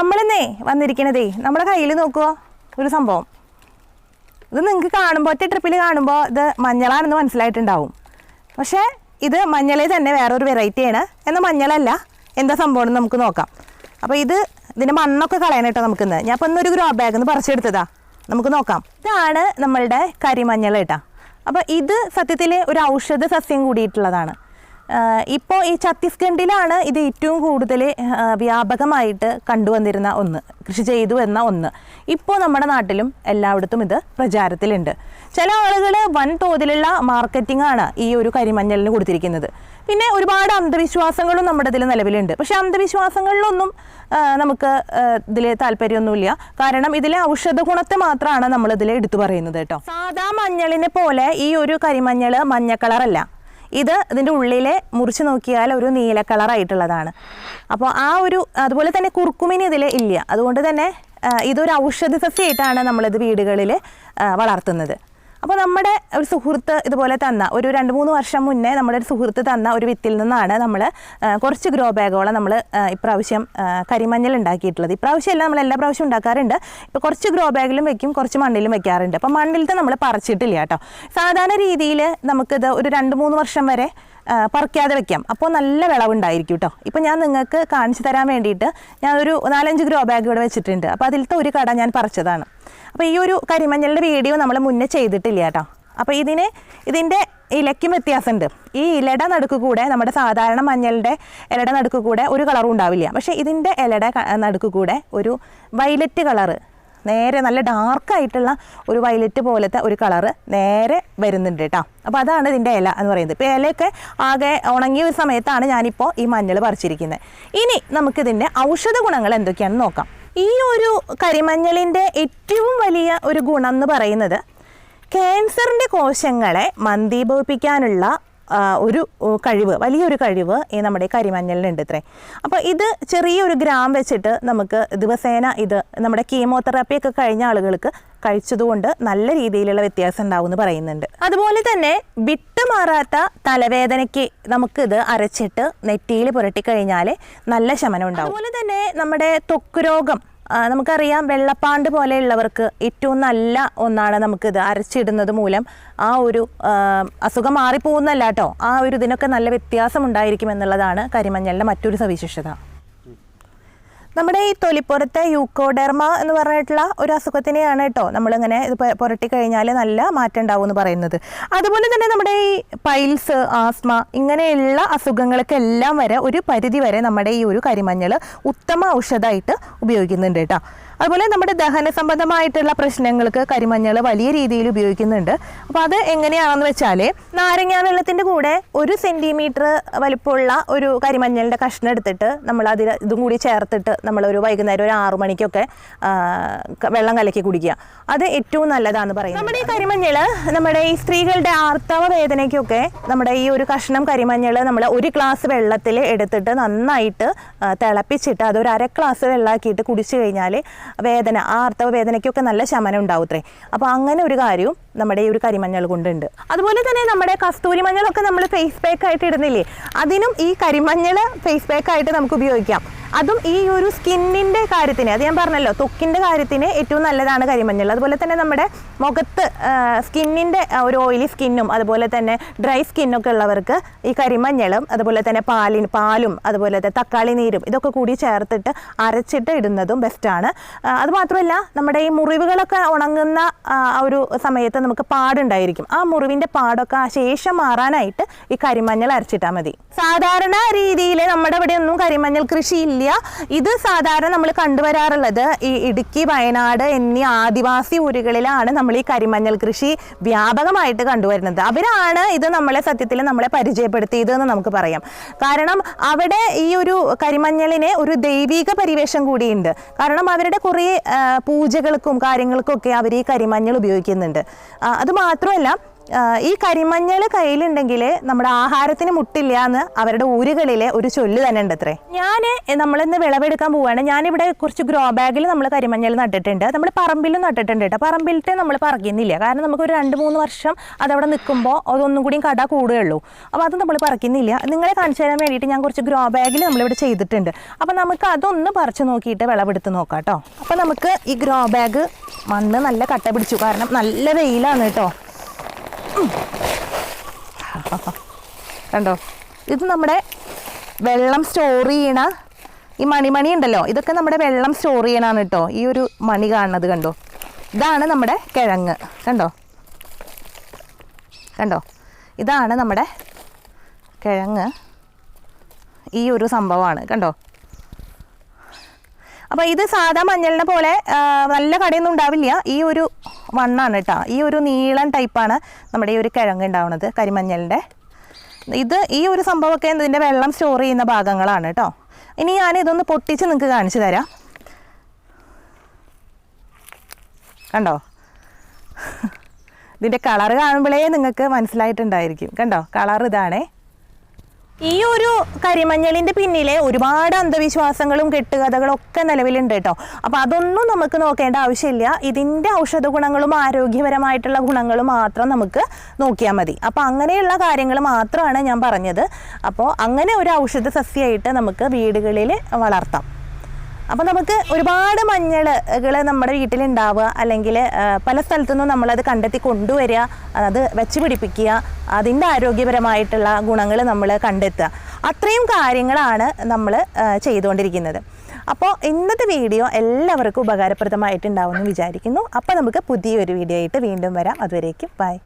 നമ്മളിന്നേ വന്നിരിക്കണതേ നമ്മുടെ കയ്യിൽ നോക്കുമോ ഒരു സംഭവം. ഇത് നിങ്ങൾക്ക് കാണുമ്പോൾ ഒറ്റ ട്രിപ്പിൽ കാണുമ്പോൾ ഇത് മഞ്ഞളാണെന്ന് മനസ്സിലായിട്ടുണ്ടാവും. പക്ഷേ ഇത് മഞ്ഞളെ തന്നെ വേറൊരു വെറൈറ്റിയാണ് എന്നാൽ മഞ്ഞളല്ല. എന്താ സംഭവം എന്ന് നമുക്ക് നോക്കാം. അപ്പോൾ ഇത് ഇതിന്റെ മണ്ണൊക്കെ കളയണം കേട്ടോ നമുക്കിന്ന്. ഞാൻ ഇപ്പം ഇന്നൊരു ഗ്രോ ബാഗ് നിന്ന് പറിച്ചെടുത്തതാ. നമുക്ക് നോക്കാം. ഇതാണ് നമ്മളുടെ കരിമഞ്ഞൾ കേട്ടോ. അപ്പോൾ ഇത് സത്യത്തിൽ ഒരു ഔഷധ സസ്യം കൂടിയിട്ടുള്ളതാണ്. ഇപ്പോൾ ഈ ഛത്തീസ്ഗഡിലാണ് ഇത് ഏറ്റവും കൂടുതൽ വ്യാപകമായിട്ട് കണ്ടുവന്നിരുന്ന ഒന്ന് കൃഷി ചെയ്തു എന്ന ഒന്ന്. ഇപ്പോൾ നമ്മുടെ നാട്ടിലും എല്ലായിടത്തും ഇത് പ്രചാരത്തിലുണ്ട്. ചില ആളുകൾ വൻതോതിലുള്ള മാർക്കറ്റിംഗ് ആണ് ഈ ഒരു കരിമഞ്ഞളിന് കൊടുത്തിരിക്കുന്നത്. പിന്നെ ഒരുപാട് അന്ധവിശ്വാസങ്ങളും നമ്മുടെ ഇതിൽ നിലവിലുണ്ട്. പക്ഷെ അന്ധവിശ്വാസങ്ങളിലൊന്നും നമുക്ക് ഇതിൽ താല്പര്യമൊന്നുമില്ല. കാരണം ഇതിലെ ഔഷധ ഗുണത്തെ മാത്രമാണ് നമ്മൾ ഇതിൽ എടുത്തു പറയുന്നത് കേട്ടോ. സാധാ മഞ്ഞളിനെ പോലെ ഈ ഒരു കരിമഞ്ഞൾ മഞ്ഞ കളറല്ല. ഇത് ഇതിന്റെ ഉള്ളിലെ മുറിച്ച് നോക്കിയാൽ ഒരു നീല കളറായിട്ടുള്ളതാണ്. അപ്പോൾ ആ ഒരു അതുപോലെ തന്നെ കുർക്കുമിന് ഇതിൽ ഇല്ല. അതുകൊണ്ട് തന്നെ ഇതൊരു ഔഷധ സസ്യമായിട്ടാണ് നമ്മളിത് വീടുകളിൽ വളർത്തുന്നത്. അപ്പോൾ നമ്മുടെ ഒരു സുഹൃത്ത് ഇതുപോലെ തന്ന ഒരു രണ്ട് മൂന്ന് വർഷം മുന്നേ നമ്മുടെ ഒരു സുഹൃത്ത് തന്ന ഒരു വിത്തിൽ നിന്നാണ് നമ്മൾ കുറച്ച് ഗ്രോ ബാഗോളം നമ്മൾ ഇപ്രാവശ്യം കരിമഞ്ഞൾ ഉണ്ടാക്കിയിട്ടുള്ളത്. ഇപ്രാവശ്യം എല്ലാം നമ്മൾ എല്ലാ പ്രാവശ്യം ഉണ്ടാക്കാറുണ്ട്. ഇപ്പോൾ കുറച്ച് ഗ്രോ ബാഗിലും വെക്കും കുറച്ച് മണ്ണിലും വെക്കാറുണ്ട്. അപ്പോൾ മണ്ണിലത്തെ നമ്മൾ പറിച്ചിട്ടില്ല കേട്ടോ. സാധാരണ രീതിയിൽ നമുക്കിത് ഒരു രണ്ട് മൂന്ന് വർഷം വരെ പറിക്കാതെ വെക്കാം. അപ്പോൾ നല്ല വിളവുണ്ടായിരിക്കും കേട്ടോ. ഇപ്പോൾ ഞാൻ നിങ്ങൾക്ക് കാണിച്ചു തരാൻ വേണ്ടിയിട്ട് ഞാനൊരു നാലഞ്ച് ഗ്രോ ബാഗ് ഇവിടെ വെച്ചിട്ടുണ്ട്. അപ്പോൾ അതിലത്തെ ഒരു കട ഞാൻ പറിച്ചതാണ്. അപ്പോൾ ഈ ഒരു കരിമഞ്ഞളുടെ വീഡിയോ നമ്മൾ മുന്നേ ചെയ്തിട്ടില്ല കേട്ടോ. അപ്പോൾ ഇതിന് ഇതിന്റെ ഇലയ്ക്കും വ്യത്യാസമുണ്ട്. ഈ ഇലയുടെ നടുക്ക് കൂടെ നമ്മുടെ സാധാരണ മഞ്ഞളുടെ ഇലയുടെ നടുക്ക് കൂടെ ഒരു കളറും ഉണ്ടാവില്ല. പക്ഷേ ഇതിന്റെ ഇലയുടെ നടുക്ക് കൂടെ ഒരു വൈലറ്റ് കളറ് നേരെ നല്ല ഡാർക്കായിട്ടുള്ള ഒരു വൈലറ്റ് പോലത്തെ ഒരു കളറ് നേരെ വരുന്നുണ്ട് കേട്ടോ. അപ്പോൾ അതാണ് ഇതിന്റെ ഇല എന്ന് പറയുന്നത്. ഇപ്പോൾ ഇലയൊക്കെ ആകെ ഉണങ്ങിയ ഒരു സമയത്താണ് ഞാനിപ്പോൾ ഈ മഞ്ഞൾ പറിച്ചിരിക്കുന്നത്. ഇനി നമുക്കിതിന്റെ ഔഷധ ഗുണങ്ങൾ എന്തൊക്കെയാണെന്ന് നോക്കാം. ഈ ഒരു കരിമഞ്ഞളിന്റെ ഏറ്റവും വലിയ ഒരു ഗുണം എന്ന് പറയുന്നത് ക്യാൻസറിന്റെ കോശങ്ങളെ മന്ദീഭവിപ്പിക്കാനുള്ള ഒരു കഴിവ് വലിയൊരു കഴിവ് ഈ നമ്മുടെ കരിമഞ്ഞളിനുണ്ട് ഇത്രേ. അപ്പോൾ ഇത് ചെറിയൊരു ഗ്രാം വെച്ചിട്ട് നമുക്ക് ദിവസേന ഇത് നമ്മുടെ കീമോതെറാപ്പി ഒക്കെ കഴിഞ്ഞ ആളുകൾക്ക് കഴിച്ചതുകൊണ്ട് നല്ല രീതിയിലുള്ള വ്യത്യാസം ഉണ്ടാവും എന്ന് പറയുന്നുണ്ട്. അതുപോലെ തന്നെ വിട്ടുമാറാത്ത തലവേദനയ്ക്ക് നമുക്കിത് അരച്ചിട്ട് നെറ്റിയിൽ പുരട്ടി കഴിഞ്ഞാൽ നല്ല ശമനം ഉണ്ടാവും. അതുപോലെ തന്നെ നമ്മുടെ ത്വക്ക് രോഗം നമുക്കറിയാം വെള്ളപ്പാണ്ട് പോലെയുള്ളവർക്ക് ഏറ്റവും നല്ല ഒന്നാണ് നമുക്കിത് അരച്ചിടുന്നത് മൂലം. ആ ഒരു അസുഖം മാറിപ്പോകുന്നല്ല കേട്ടോ. ആ ഒരു ഇതിനൊക്കെ നല്ല വ്യത്യാസം ഉണ്ടായിരിക്കും എന്നുള്ളതാണ് കരിമഞ്ഞളിന്റെ മറ്റൊരു സവിശേഷത. നമ്മുടെ ഈ തൊലിപ്പുറത്തെ യൂക്കോഡെർമ എന്ന് പറഞ്ഞിട്ടുള്ള ഒരു അസുഖത്തിനെയാണ് കേട്ടോ നമ്മളിങ്ങനെ ഇത് പുരട്ടി കഴിഞ്ഞാൽ നല്ല മാറ്റം ഉണ്ടാവും എന്ന് പറയുന്നത്. അതുപോലെ തന്നെ നമ്മുടെ ഈ പൈൽസ് ആസ്മ ഇങ്ങനെയുള്ള അസുഖങ്ങൾക്കെല്ലാം വരെ ഒരു പരിധി വരെ നമ്മുടെ ഈ ഒരു കരിമഞ്ഞൾ ഉത്തമ ഔഷധമായിട്ട് ഉപയോഗിക്കുന്നുണ്ട് കേട്ടോ. അതുപോലെ നമ്മുടെ ദഹന സംബന്ധമായിട്ടുള്ള പ്രശ്നങ്ങൾക്ക് കരിമഞ്ഞൾ വലിയ രീതിയിൽ ഉപയോഗിക്കുന്നുണ്ട്. അപ്പോൾ അത് എങ്ങനെയാണെന്ന് വെച്ചാൽ നാരങ്ങാ വെള്ളത്തിന്റെ കൂടെ ഒരു സെന്റിമീറ്റർ വലിപ്പമുള്ള ഒരു കരിമഞ്ഞളിന്റെ കഷ്ണം എടുത്തിട്ട് നമ്മൾ അതിൽ ഇതും കൂടി ചേർത്തിട്ട് നമ്മളൊരു വൈകുന്നേരം ഒരു ആറു മണിക്കൊക്കെ വെള്ളം കലക്കി കുടിക്കുക. അത് ഏറ്റവും നല്ലതാണെന്ന് പറയുന്നത്. നമ്മുടെ ഈ കരിമഞ്ഞൾ നമ്മുടെ ഈ സ്ത്രീകളുടെ ആർത്തവ വേദനയ്ക്കൊക്കെ നമ്മുടെ ഈ ഒരു കഷ്ണം കരിമഞ്ഞൾ നമ്മൾ ഒരു ഗ്ലാസ് വെള്ളത്തിൽ എടുത്തിട്ട് നന്നായിട്ട് തിളപ്പിച്ചിട്ട് അതൊരു അര ഗ്ലാസ് വെള്ളമാക്കിയിട്ട് കുടിച്ചു കഴിഞ്ഞാൽ വേദന ആ ആർത്തവ വേദനയ്ക്കൊക്കെ നല്ല ശമനം ഉണ്ടാവും അത്രേ അപ്പോൾ അങ്ങനെ ഒരു കാര്യവും നമ്മുടെ ഈ ഒരു കരിമഞ്ഞൾ കൊണ്ടുണ്ട്. അതുപോലെ തന്നെ നമ്മുടെ കസ്തൂരി മഞ്ഞളൊക്കെ നമ്മൾ ഫേസ് പാക്ക് ആയിട്ട് ഇടുന്നില്ലേ? അതിനും ഈ കരിമഞ്ഞൾ ഫേസ് പാക്ക് ആയിട്ട് നമുക്ക് ഉപയോഗിക്കാം. അതും ഈ ഒരു സ്കിന്നിന്റെ കാര്യത്തിന് അത് ഞാൻ പറഞ്ഞല്ലോ തൊക്കിന്റെ കാര്യത്തിന് ഏറ്റവും നല്ലതാണ് കരിമഞ്ഞൾ. അതുപോലെ തന്നെ നമ്മുടെ മുഖത്ത് സ്കിന്നിന്റെ ഒരു ഓയിലി സ്കിന്നും അതുപോലെ തന്നെ ഡ്രൈ സ്കിന്നൊക്കെ ഉള്ളവർക്ക് ഈ കരിമഞ്ഞളും അതുപോലെ തന്നെ പാലിന് പാലും അതുപോലെ തന്നെ തക്കാളി നീരും ഇതൊക്കെ കൂടി ചേർത്തിട്ട് അരച്ചിട്ട് ഇടുന്നതും ബെസ്റ്റാണ് അതുമാത്രമല്ല നമ്മുടെ ഈ മുറിവുകളൊക്കെ ഉണങ്ങുന്ന ഒരു സമയത്ത് നമുക്ക് പാടുണ്ടായിരിക്കും. ആ മുറിവിന്റെ പാടൊക്കെ ആ ശേഷം മാറാനായിട്ട് ഈ കരിമഞ്ഞൾ അരച്ചിട്ടാൽ മതി. സാധാരണ രീതിയിൽ നമ്മുടെ ഇവിടെ ഒന്നും കരിമഞ്ഞൾ കൃഷി ഇത് സാധാരണ നമ്മൾ കണ്ടുവരാറുള്ളത് ഈ ഇടുക്കി വയനാട് എന്നീ ആദിവാസി ഊരുകളിലാണ് നമ്മൾ ഈ കരിമഞ്ഞൾ കൃഷി വ്യാപകമായിട്ട് കണ്ടുവരുന്നത്. അവരാണ് ഇത് നമ്മളെ സത്യത്തിൽ നമ്മളെ പരിചയപ്പെടുത്തിയത് എന്ന് നമുക്ക് പറയാം. കാരണം അവിടെ ഈ ഒരു കരിമഞ്ഞളിന് ഒരു ദൈവിക പരിവേഷം കൂടിയുണ്ട്. കാരണം അവരുടെ കുറേ പൂജകൾക്കും കാര്യങ്ങൾക്കും ഒക്കെ അവർ ഈ കരിമഞ്ഞൾ ഉപയോഗിക്കുന്നുണ്ട്. അത് മാത്രമല്ല ഈ കരിമഞ്ഞൾ കയ്യിലുണ്ടെങ്കിൽ നമ്മുടെ ആഹാരത്തിന് മുട്ടില്ല എന്ന് അവരുടെ ഊരുകളിലെ ഒരു ചൊല്ല് തന്നെ ഉണ്ട് അത്രേ. ഞാൻ നമ്മളിന്ന് വിളവെടുക്കാൻ പോവുകയാണ് ഞാനിവിടെ കുറച്ച് ഗ്രോ ബാഗിൽ നമ്മൾ കരിമഞ്ഞൾ നട്ടിട്ടുണ്ട്. നമ്മൾ പറമ്പിലും നട്ടിട്ടുണ്ട് കേട്ടോ. പറമ്പിലത്തെ നമ്മൾ പറിക്കുന്നില്ല. കാരണം നമുക്ക് ഒരു രണ്ട് മൂന്ന് വർഷം അതവിടെ നിൽക്കുമ്പോൾ അതൊന്നും കൂടിയും കട കൂടുകയുള്ളൂ. അപ്പോൾ അത് നമ്മൾ പറിക്കുന്നില്ല. നിങ്ങളെ കാണിച്ചു തരാൻ വേണ്ടിയിട്ട് ഞാൻ കുറച്ച് ഗ്രോ ബാഗിൽ നമ്മളിവിടെ ചെയ്തിട്ടുണ്ട്. അപ്പോൾ നമുക്ക് അതൊന്ന് പറിച്ചു നോക്കിയിട്ട് വിളവെടുത്ത് നോക്കാം കേട്ടോ. അപ്പോൾ നമുക്ക് ഈ ഗ്രോ ബാഗ് മണ്ണ് നല്ല കട്ട പിടിച്ചു. കാരണം നല്ല വെയിലാണ് കേട്ടോ. കണ്ടോ? ഇത് നമ്മുടെ വെള്ളം സ്റ്റോർ ചെയ്യണ ഈ മണിമണി ഉണ്ടല്ലോ. ഇതൊക്കെ നമ്മുടെ വെള്ളം സ്റ്റോർ ചെയ്യണാണ് കേട്ടോ ഈ ഒരു മണി കാണുന്നത് കണ്ടോ? ഇതാണ് നമ്മുടെ കിഴങ്ങ്. കണ്ടോ? കണ്ടോ? ഇതാണ് നമ്മുടെ കിഴങ്ങ്. ഈ ഒരു സംഭവമാണ്. കണ്ടോ? അപ്പോൾ ഇത് സാധാ മഞ്ഞളിനെ പോലെ നല്ല കടയൊന്നും ഉണ്ടാവില്ല. ഈ ഒരു വണ്ണാണ് കേട്ടോ. ഈ ഒരു നീളൻ ടൈപ്പാണ് നമ്മുടെ ഈ ഒരു കിഴങ്ങ് ഉണ്ടാവുന്നത് കരിമഞ്ഞളിന്റെ ഇത് ഈ ഒരു സംഭവമൊക്കെ ഇതിന്റെ വെള്ളം സ്റ്റോർ ചെയ്യുന്ന ഭാഗങ്ങളാണ് കേട്ടോ. ഇനി ഞാൻ ഇതൊന്ന് പൊട്ടിച്ച് നിങ്ങൾക്ക് കാണിച്ചു തരാം. കണ്ടോ? ഇതിന്റെ കളറ് കാണുമ്പോഴേ നിങ്ങൾക്ക് മനസ്സിലായിട്ടുണ്ടായിരിക്കും. കണ്ടോ? കളർ ഇതാണേ. ഈ ഒരു കരിമഞ്ഞളിന്റെ പിന്നിലെ ഒരുപാട് അന്ധവിശ്വാസങ്ങളും കെട്ടുകഥകളും ഒക്കെ നിലവിലുണ്ട് കേട്ടോ. അപ്പൊ അതൊന്നും നമുക്ക് നോക്കേണ്ട ആവശ്യമില്ല. ഇതിന്റെ ഔഷധ ഗുണങ്ങളും ആരോഗ്യപരമായിട്ടുള്ള ഗുണങ്ങളും മാത്രം നമുക്ക് നോക്കിയാൽ മതി. അപ്പൊ അങ്ങനെയുള്ള കാര്യങ്ങൾ മാത്രമാണ് ഞാൻ പറഞ്ഞത്. അപ്പോൾ അങ്ങനെ ഒരു ഔഷധ സസ്യമായിട്ട് നമുക്ക് വീടുകളിൽ വളർത്താം. അപ്പോൾ നമുക്ക് ഒരുപാട് മഞ്ഞളുകൾ നമ്മുടെ വീട്ടിലുണ്ടാവുക അല്ലെങ്കിൽ പല സ്ഥലത്തു നിന്നും നമ്മളത് കണ്ടെത്തി കൊണ്ടുവരിക അത് വെച്ച് പിടിപ്പിക്കുക അതിന്റെ ആരോഗ്യപരമായിട്ടുള്ള ഗുണങ്ങൾ നമ്മൾ കണ്ടെത്തുക. അത്രയും കാര്യങ്ങളാണ് നമ്മൾ ചെയ്തുകൊണ്ടിരിക്കുന്നത്. അപ്പോൾ ഇന്നത്തെ വീഡിയോ എല്ലാവർക്കും ഉപകാരപ്രദമായിട്ടുണ്ടാവുമെന്ന് വിചാരിക്കുന്നു. അപ്പോൾ നമുക്ക് പുതിയൊരു വീഡിയോ ആയിട്ട് വീണ്ടും വരാം. അതുവരേക്കും ബൈ.